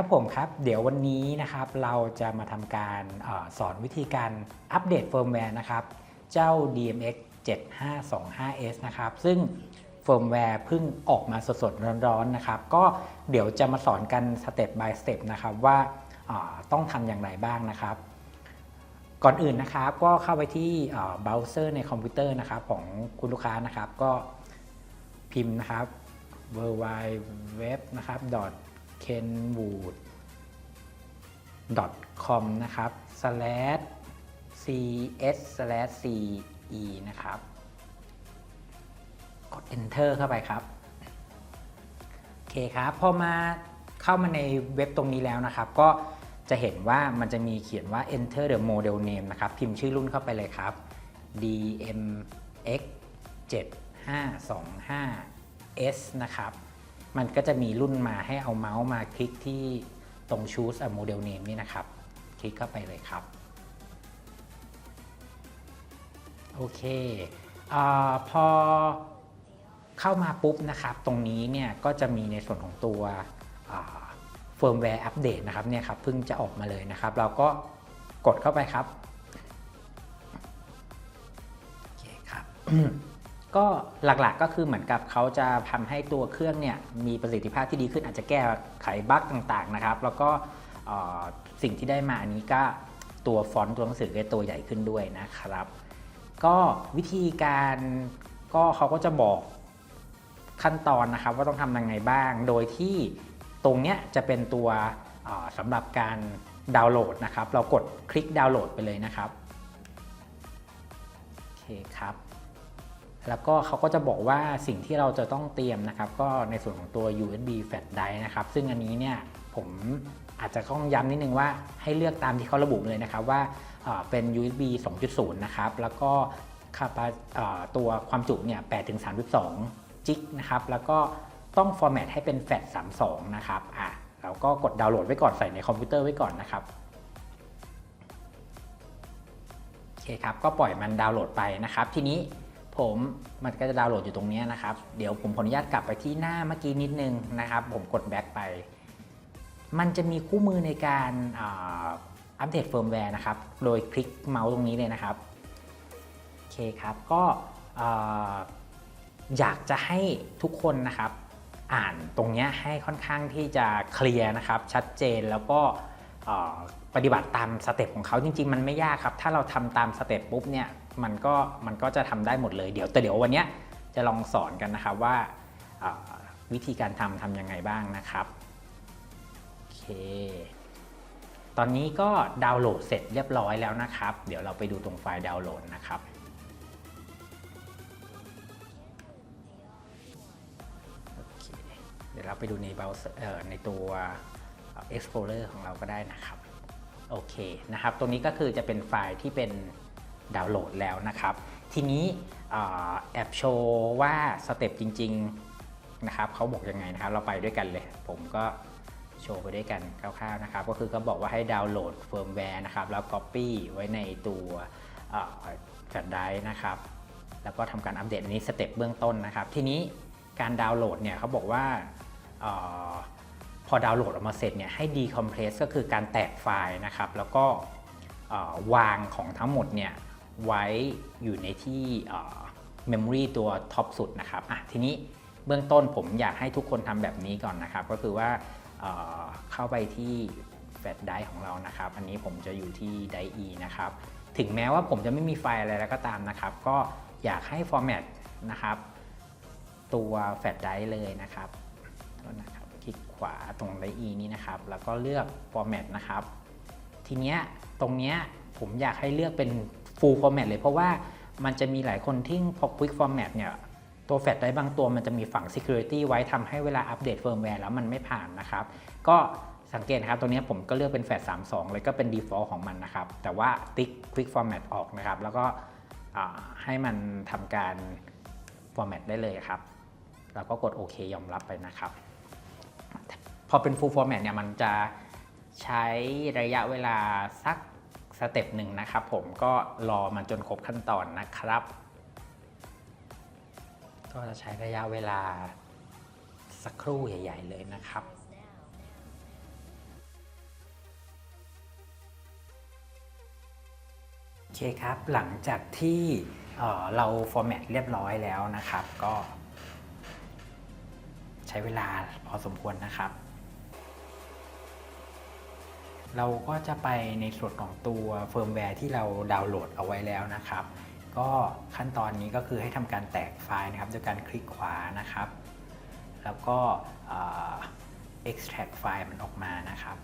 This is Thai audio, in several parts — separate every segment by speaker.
Speaker 1: ครับผมครับเดี๋ยววันนี้นะครับเราจะมาทำการอสอนวิธีการอัปเดตเฟิร์มแวร์นะครับ เจ้า DMX 7525S นะครับ ซึ่งเฟิร์มแวร์เพิ่งออกมาสดๆ ร้อนๆนะครับ ก็เดี๋ยวจะมาสอนกันสเต็ป by สเต็ปนะครับว่าอ่าต้องทำอย่างไรบ้างนะครับ ก่อนอื่นนะครับก็เข้าไปที่เบราว์เซอร์ในคอมพิวเตอร์นะครับของคุณลูกค้านะครับก็พิมพ์นะครับ w w w นะครับ kenwood com นะครับ slash cs slash ce นะครับ กด enter เข้าไปครับ โอเคครับ พอมาเข้ามาในเว็บตรงนี้แล้วนะครับ ก็จะเห็นว่ามันจะมีเขียนว่า enter the model name นะครับ พิมพ์ชื่อรุ่นเข้าไปเลยครับ DMX 7525S นะครับ มันก็จะมีรุ่นมาให้เอาเมาส์มาคลิกที่ตรง choose a model name นี่นะครับ คลิกเข้าไปเลยครับ โอเคอพอเข้ามาปุ๊บนะครับ ตรงนี้เนี่ยก็จะมีในส่วนของตัวเฟิร์มแวร์อัปเดตนะครับเนี่ยครับเพิ่งจะออกมาเลยนะครับ เราก็กดเข้าไปครับ โอเคครับ ก็หลักๆก็คือเหมือนกับเขาจะทำให้ตัวเครื่องเนี่ยมีประสิทธิภาพที่ดีขึ้นอาจจะแก้ไขบั๊กต่างๆนะครับ แล้วก็สิ่งที่ได้มาอันนี้ก็ตัวฟอนต์ตัวหนังสือก็ตัวใหญ่ขึ้นด้วยนะครับ ก็วิธีการก็เขาก็จะบอกขั้นตอนนะครับว่าต้องทำยังไงบ้าง โดยที่ตรงเนี้ยจะเป็นตัวสำหรับการดาวน์โหลดนะครับ เรากดคลิกดาวน์โหลดไปเลยนะครับ โอเคครับ แล้วก็เขาก็จะบอกว่าสิ่งที่เราจะต้องเตรียมนะครับ ก็ในส่วนของตัว USB flash drive นะครับ ซึ่งอันนี้เนี่ยผมอาจจะต้องย้ำนิดนึงว่าให้เลือกตามที่เขาระบุเลยนะครับว่าเป็น USB 2.0 นะครับ แล้วก็คาปาตัวความจุเนี่ย8ถึง3.2จิกนะครับ แล้วก็ต้องฟอร์แมตให้เป็น FAT 32 นะครับอะเราก็กดดาวน์โหลดไว้ก่อนใส่ในคอมพิวเตอร์ไว้ก่อนนะครับโอเคครับ ก็ปล่อยมันดาวน์โหลดไปนะครับ ทีนี้ ผมมันก็จะดาวน์โหลดอยู่ตรงนี้นะครับ เดี๋ยวผมขออนุญาตกลับไปที่หน้าเมื่อกี้นิดนึงนะครับ ผมกดแบ็กไป มันจะมีคู่มือในการอัปเดตเฟิร์มแวร์นะครับ โดยคลิกเมาส์ตรงนี้เลยนะครับ โอเคครับ ก็อ่าอยากจะให้ทุกคนนะครับ อ่านตรงนี้ให้ค่อนข้างที่จะเคลียร์นะครับ ชัดเจนแล้วก็ปฏิบัติตามสเต็ปของเขาจริง ๆ มันไม่ยากครับ ถ้าเราทำตามสเต็ปปุ๊บเนี่ย มันก็มันก็จะทำได้หมดเลยเดี๋ยวแต่เดี๋ยววันนี้จะลองสอนกันนะครับว่าวิธีการทำทำยังไงบ้างนะครับโอเคตอนนี้ก็ดาวน์โหลดเสร็จเรียบร้อยแล้วนะครับ เดี๋ยวเราไปดูตรงไฟล์ดาวน์โหลดนะครับโอเคเดี๋ยวเราไปดูในเบราว์เซอร์เอ่อในตัว Explorer ของเราก็ได้นะครับ โอเคนะครับ ตรงนี้ก็คือจะเป็นไฟล์ที่เป็น ดาวน์โหลดแล้วนะครับ ทีนี้แอบโชว์ว่าสเต็ปจริง ๆนะครับเขาบอกยังไงนะครับ เราไปด้วยกันเลย ผมก็โชว์ไปด้วยกันคร่าวๆนะครับ ก็คือเขาบอกว่าให้ดาวน์โหลดเฟิร์มแวร์นะครับ แล้ว Copy ไว้ในตัวแฟลชไดรฟ์นะครับ แล้วก็ทำการอัปเดตอันนี้สเต็ปเบื้องต้นนะครับ ทีนี้การดาวน์โหลดเนี่ยเขาบอกว่าออพอดาวน์โหลดออกมาเสร็จเนี่ยให้ decompress ก็คือการแตกไฟล์นะครับ แล้วก็วางของทั้งหมดเนี่ย ไว้อยู่ในที่เมมโมรีตัวท็อปสุดนะครับอะทีนี้เบื้องต้นผมอยากให้ทุกคนทำแบบนี้ก่อนนะครับ ก็คือว่าเเข้าไปที่แฟลชไดรฟ์ของเรานะครับ อันนี้ผมจะอยู่ที่ไดอีนะครับ ถึงแม้ว่าผมจะไม่มีไฟล์อะไรแล้วก็ตามนะครับ ก็อยากให้ฟอร์แมตนะครับ ตัวแฟลชไดรฟ์เลยนะครับนะครับ คลิกขวาตรงไดอีนี้นะครับ แล้วก็เลือกฟอร์แมตนะครับ ทีเนี้ยตรงเนี้ยผมอยากให้เลือกเป็น full format เลยเพราะว่ามันจะมีหลายคนที่พอ quick format เนี่ยตัวแฟลชไดรฟ์บางตัวมันจะมีฝั่ง security ไว้ทำให้เวลาอัปเดตเฟิร์มแวร์แล้วมันไม่ผ่านนะครับ ก็สังเกตครับตัวนี้ผมก็เลือกเป็นแฟลช32 เลยก็เป็น default ของมันนะครับ แต่ว่าติ๊ก quick format ออกนะครับ แล้วก็ให้มันทำการ format ได้เลยครับ แล้วก็กดโอเคยอมรับไปนะครับ พอเป็น full format เนี่ยมันจะใช้ระยะเวลาสัก สเต็ปหนึ่งนะครับผมก็รอมันจนครบขั้นตอนนะครับ ก็จะใช้ระยะเวลาสักครู่ใหญ่ ๆ เลยนะครับโอเคครับ หลังจากที่เเราฟอร์แมตเรียบร้อยแล้วนะครับ ก็ ใช้เวลาพอสมควรนะครับ เราก็จะไปในส่วนของตัวเฟิร์มแวร์ที่เราดาวน์โหลดเอาไว้แล้วนะครับ ก็ขั้นตอนนี้ก็คือให้ทำการแตกไฟล์นะครับโดยการคลิกขวานะครับ แล้วก็เอ่อ extract ไฟล์มันออกมานะครับ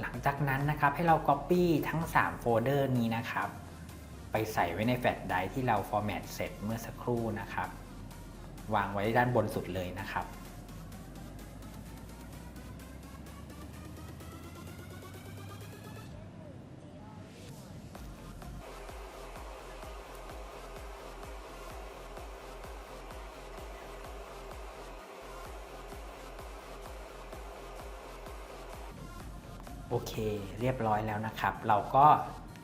Speaker 1: หลังจากนั้นนะครับให้เรา Copy ทั้ง 3 โฟลเดอร์นี้นะครับ ไปใส่ไว้ในแฟลชไดรฟ์ที่เราฟอร์แมตเสร็จเมื่อสักครู่นะครับ วางไว้ด้านบนสุดเลยนะครับ โอเค เรียบร้อยแล้วนะครับ เราก็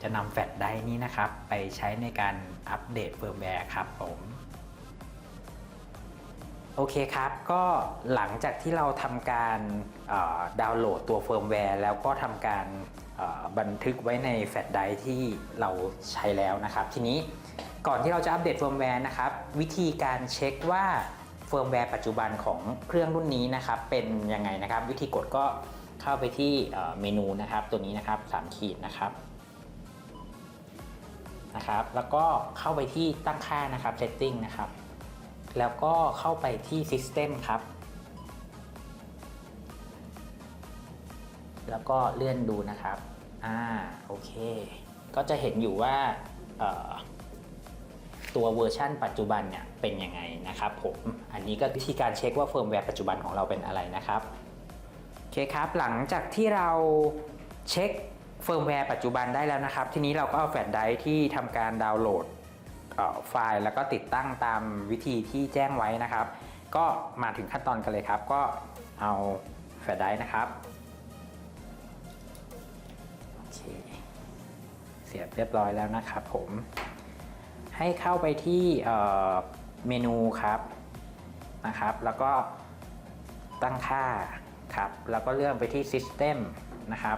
Speaker 1: จะนำแฟลชไดร์นี้นะครับ ไปใช้ในการอัปเดตเฟิร์มแวร์ครับผมโอเคครับ ก็หลังจากที่เราทำการดาวน์โหลดตัวเฟิร์มแวร์ แล้วก็ทำการบันทึกไว้ในแฟลชไดร์ที่เราใช้แล้วนะครับ ทีนี้ก่อนที่เราจะอัปเดตเฟิร์มแวร์นะครับ วิธีการเช็คว่าเฟิร์มแวร์ปัจจุบันของเครื่องรุ่นนี้นะครับ เป็นยังไงนะครับ วิธีกดก็เข้าไปที่เอ่อเมนูนะครับ ตัวนี้นะครับสามขีดนะครับ นะครับ แล้วก็เข้าไปที่ตั้งค่านะครับ setting นะครับ แล้วก็เข้าไปที่ System ครับ แล้วก็เลื่อนดูนะครับ อ่า โอเค ก็จะเห็นอยู่ว่าตัวเวอร์ชั่นปัจจุบันเนี่ยเป็นยังไงนะครับผม อันนี้ก็วิธีการเช็คว่าเฟิร์มแวร์ปัจจุบันของเราเป็นอะไรนะครับ โอเคครับ หลังจากที่เราเช็ค เฟิร์มแวร์ปัจจุบันได้แล้วนะครับ ทีนี้เราก็เอาแฟลชไดรฟ์ที่ทำการดาวน์โหลดไฟล์แล้วก็ติดตั้งตามวิธีที่แจ้งไว้นะครับ ก็มาถึงขั้นตอนกันเลยครับ ก็เอาแฟลชไดรฟ์นะครับโอเคเสียบเรียบร้อยแล้วนะครับผม ให้เข้าไปที่เอ่อเมนูครับนะครับ แล้วก็ตั้งค่าครับ แล้วก็เลื่อนไปที่ System นะครับ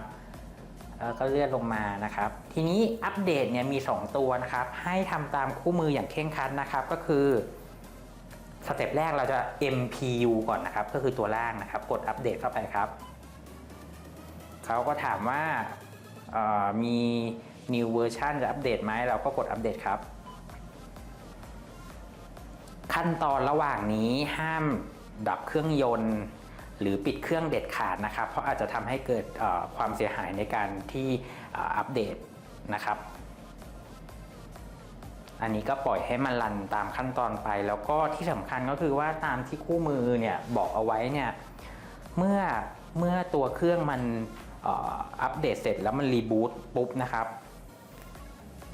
Speaker 1: แล้วก็เลื่อนลงมานะครับ ทีนี้อัปเดตเนี่ยมี 2 ตัวนะครับ ให้ทำตามคู่มืออย่างเคร่งครัดนะครับ ก็คือสเต็ปแรกเราจะ MPU ก่อนนะครับ ก็คือตัวล่างนะครับ กดอัปเดตเข้าไปครับ เขาก็ถามว่าเอ่อมี new version จะอัปเดตไหมเราก็กดอัปเดตครับ ขั้นตอนระหว่างนี้ห้ามดับเครื่องยนต์ หรือปิดเครื่องเด็ดขาดนะครับ เพราะอาจจะทำให้เกิดความเสียหายในการที่อัปเดตนะครับ อันนี้ก็ปล่อยให้มันรันตามขั้นตอนไป แล้วก็ที่สำคัญก็คือว่าตามที่คู่มือเนี่ยบอกเอาไว้เนี่ยเมื่อเมื่อตัวเครื่องมันอัปเดตเสร็จแล้วมันรีบูตปุ๊บนะครับ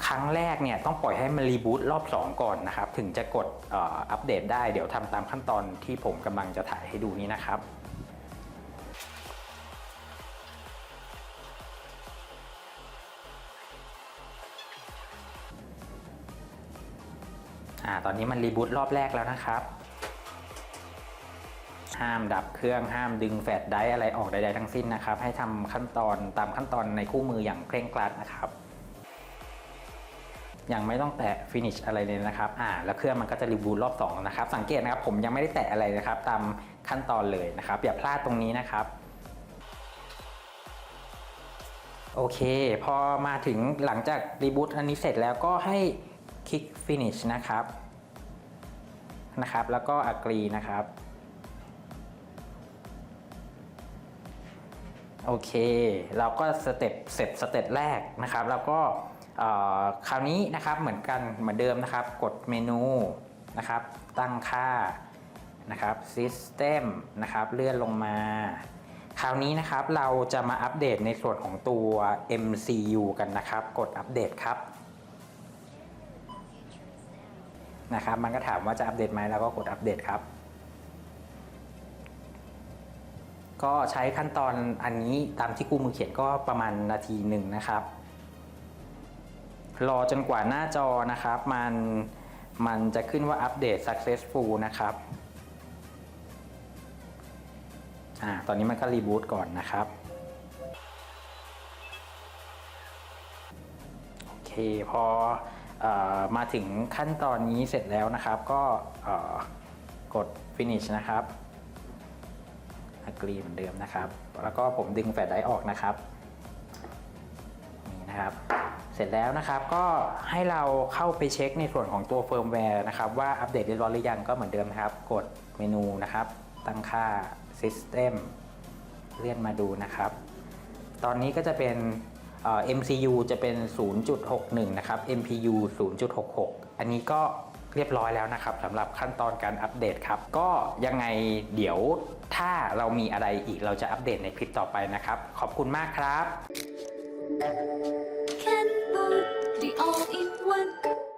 Speaker 1: ครั้งแรกเนี่ยต้องปล่อยให้มันรีบูตรอบ 2 ก่อนนะครับ ถึงจะกดอัปเดตได้เดี๋ยวทำตามขั้นตอนที่ผมกำลังจะถ่ายให้ดูนี้นะครับ อ่าตอนนี้มันรีบูตรอบแรกแล้วนะครับ ห้ามดับเครื่องห้ามดึงแฟลชไดรฟ์อะไรออกใดๆทั้งสิ้นนะครับ ให้ทำขั้นตอนตามขั้นตอนในคู่มืออย่างเคร่งครัดนะครับยังไม่ต้องแตะ finish อะไรเลยนะครับ อ่า แล้วเครื่องมันก็จะรีบูตรอบ2นะครับ สังเกตนะครับ ผมยังไม่ได้แตะอะไรนะครับ ตามขั้นตอนเลยนะครับ อย่าพลาดตรงนี้นะครับ โอเค พอมาถึงหลังจากรีบูตอันนี้เสร็จแล้วก็ให้ คลิก finish นะครับนะครับ แล้วก็ agree นะครับ โอเค เราก็สเต็ปเสร็จสเต็ปแรกนะครับ แล้วก็เอ่อคราวนี้นะครับเหมือนกันเหมือนเดิมนะครับ กดเมนูนะครับ ตั้งค่านะครับ System นะครับเลื่อนลงมา คราวนี้นะครับเราจะมาอัปเดตในส่วนของตัว MCU กันนะครับ กดอัปเดตครับ นะครับ มันก็ถามว่าจะอัปเดตไหมแล้วก็กดอัปเดตครับ ก็ใช้ขั้นตอนอันนี้ตามที่กูมือเขียนก็ประมาณนาทีหนึ่งนะครับ รอจนกว่าหน้าจอนะครับ มันมันจะขึ้นว่าอัปเดต successful นะครับอ่าตอนนี้มันก็รีบูตก่อนนะครับโอเคพอเออ มาถึงขั้นตอนนี้เสร็จแล้วนะครับ ก็กด finish นะครับ agree เหมือนเดิมนะครับ แล้วก็ผมดึงแฟลชไดรฟ์ออกนะครับนี่นะครับ เสร็จแล้วนะครับก็ให้เราเข้าไปเช็คในส่วนของตัวเฟิร์มแวร์นะครับ ว่าอัปเดตเรียบร้อยหรือยังก็เหมือนเดิมนะครับ กดเมนูนะครับ ตั้งค่า System เลื่อนมาดูนะครับ ตอนนี้ก็จะเป็น MCU จะเป็น 0.61 นะครับ MPU 0.66 อันนี้ก็เรียบร้อยแล้วนะครับสำหรับขั้นตอนการอัปเดตครับ ก็ยังไงเดี๋ยวถ้าเรามีอะไรอีกเราจะอัปเดตในคลิปต่อไปนะครับ ขอบคุณมากครับ
Speaker 2: Ken Bot, the all-in-one